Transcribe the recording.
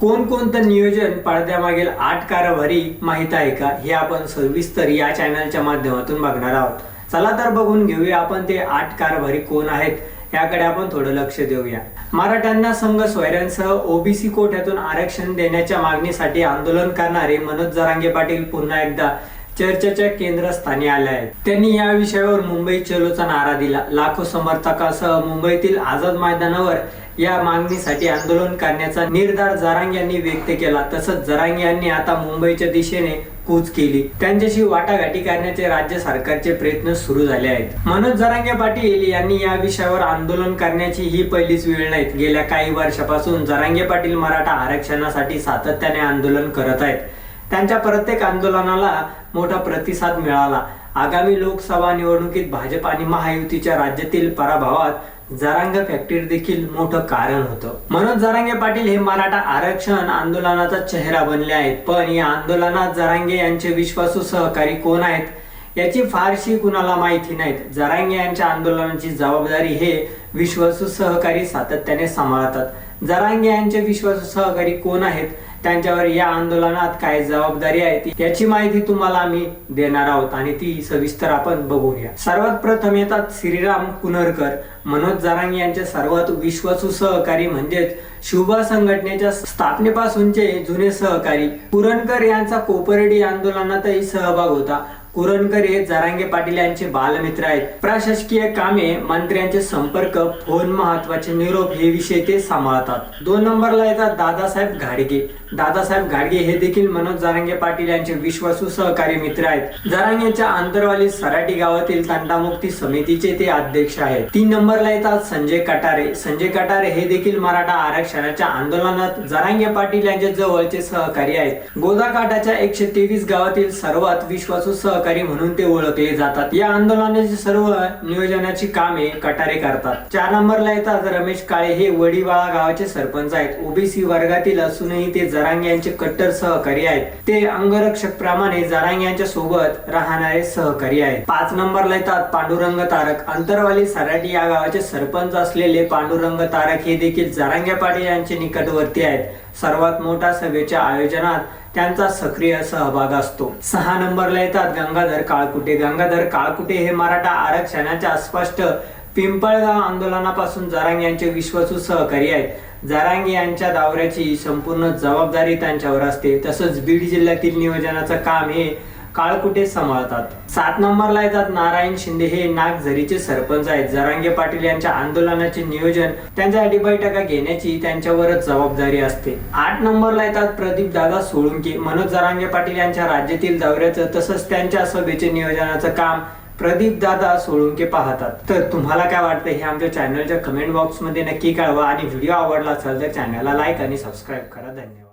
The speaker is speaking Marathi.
कोणकोणतं नियोजन पडद्यामागील आठ कारभारी माहीत आहे का? हे आपण सविस्तर या चॅनलच्या माध्यमातून बघणार आहोत. चला तर बघून घेऊया आपण ते आठ कारभारी कोण आहेत याकडे आपण थोडं लक्ष देऊया. मराठ्यांना संघ सोयऱ्यांसह ओबीसी कोट्यातून आरक्षण देण्याच्या मागणीसाठी आंदोलन करणारे मनोज जरांगे पाटील पुन्हा एकदा चर्चेच्या केंद्रस्थानी आल्या आहेत. त्यांनी या विषयावर मुंबई चलोचा नारा दिला. लाखो समर्थकासह मुंबईतील आझाद मैदानावर या मागणीसाठी आंदोलन करण्याचा निर्धार जरांग यांनी व्यक्त केला. तसंच जरांग यांनी आता मुंबईच्या दिशेने कूच केली. त्यांच्याशी वाटाघाटी करण्याचे राज्य सरकारचे प्रयत्न सुरू झाले आहेत. मनोज जरांगे पाटील यांनी या विषयावर आंदोलन करण्याची ही पहिलीच वेळ नाहीत. गेल्या काही वर्षापासून जरांगे पाटील मराठा आरक्षणासाठी सातत्याने आंदोलन करत आहेत. त्यांच्या प्रत्येक आंदोलनाला मोठा प्रतिसाद मिळाला. आगामी लोकसभा निवडणुकीत भाजप आणि महायुतीच्या राज्यातील पराभवात जरांग फॅक्टरी देखील मोठं कारण होतं. मनोज जरांगे पाटील हे मराठा आरक्षण आंदोलनाचा चेहरा बनले आहेत. पण या आंदोलनात जरांगे यांचे विश्वासू सहकारी कोण आहेत याची फारशी कुणाला माहिती नाहीत. जरांगे यांच्या आंदोलनाची जबाबदारी हे विश्वासू सहकारी सातत्याने सांभाळतात. जरांगे यांचे विश्वासू सहकारी कोण आहेत? त्यांच्यावर या आंदोलनात काय जबाबदारी आहे याची माहिती तुम्हाला आम्ही देणार आहोत आणि ती सविस्तर आपण बघूया. सर्वात प्रथम येतात श्रीराम कुनरकर. मनोज जरांगे यांचे सर्वात विश्वासू सहकारी म्हणजेच शुभा संघटनेच्या स्थापनेपासूनचे जुने सहकारी. पुरणकर यांचा कोपर्डी आंदोलनातही सहभाग होता. कुरणकर हे जरांगे पाटील यांचे बालमित्र आहेत. प्रशासकीय कामे मंत्र्यांचे संपर्क फोन महत्त्वाचे निरोप हे विषय ते सांभाळतात. दोन नंबरला येतात दादासाहेब घाडगे. दादासाहेब घाडगे हे देखील मनोज जरांगे पाटील यांचे विश्वासू सहकारी मित्र आहेत. जरांगेच्या आंतरवाली सराटी गावातील तंटामुक्ती समितीचे ते अध्यक्ष आहेत. तीन नंबरला येतात संजय कटारे. संजय कटारे हे देखील मराठा आरक्षणाच्या आंदोलनात जरांगे पाटील यांचे जवळचे सहकारी आहेत. गोदाकाठाच्या एकशे तेवीस गावातील सर्वात विश्वासू सहकारी म्हणून ते ओळखले जातात. या आंदोलनाची सर्व नियोजनाची कामे कटारे करतात. चार नंबरला येतात रमेश काळे हे वडीवाळा गावाचे सरपंच आहेत. ओबीसी वर्गातील असूनही ते जरांग यांचे कट्टर सहकारी आहेत. ते अंगरक्षक प्रमाणे जरांग यांच्या सोबत राहणारे सहकारी आहेत. पाच नंबरला येतात पांडुरंग तारक. अंतरवाली सराटी या गावाचे सरपंच असलेले पांडुरंग तारक हे देखील जरांग्या पाटील यांचे निकटवर्ती आहेत. सर्वात मोठ्या सभेच्या आयोजनात त्यांचा सक्रिय सहभाग असतो. सहा नंबरला येतात गंगाधर काळकुटे. गंगाधर काळकुटे हे मराठा आरक्षणाच्या स्पष्ट पिंपळगाव आंदोलनापासून जरांग यांचे विश्वासू सहकारी आहेत. जरांगे यांच्या दावऱ्याची संपूर्ण जबाबदारी त्यांच्यावर असते. तसंच बीड जिल्ह्यातील नियोजनाचं काम हे काळकुटे सांभाळतात? सात नंबरला येतात नारायण शिंदे हे नागझरीचे सरपंच आहेत. जरांगे पाटील यांच्या आंदोलनाचे नियोजन त्यांच्यासाठी बैठका घेण्याची त्यांच्यावरच जबाबदारी असते. आठ नंबरला येतात प्रदीप दादा सोळुंके. मनोज जरांगे पाटील यांच्या राज्यातील दौऱ्याचं तसंच त्यांच्या सभेचे नियोजनाचं काम प्रदीप दादा सोळुंके पाहतात. तर तुम्हाला काय वाटतं हे आमच्या चॅनलच्या कमेंट बॉक्समध्ये नक्की कळवा आणि व्हिडिओ आवडला असेल तर चॅनलला लाईक आणि सबस्क्राईब करा. धन्यवाद.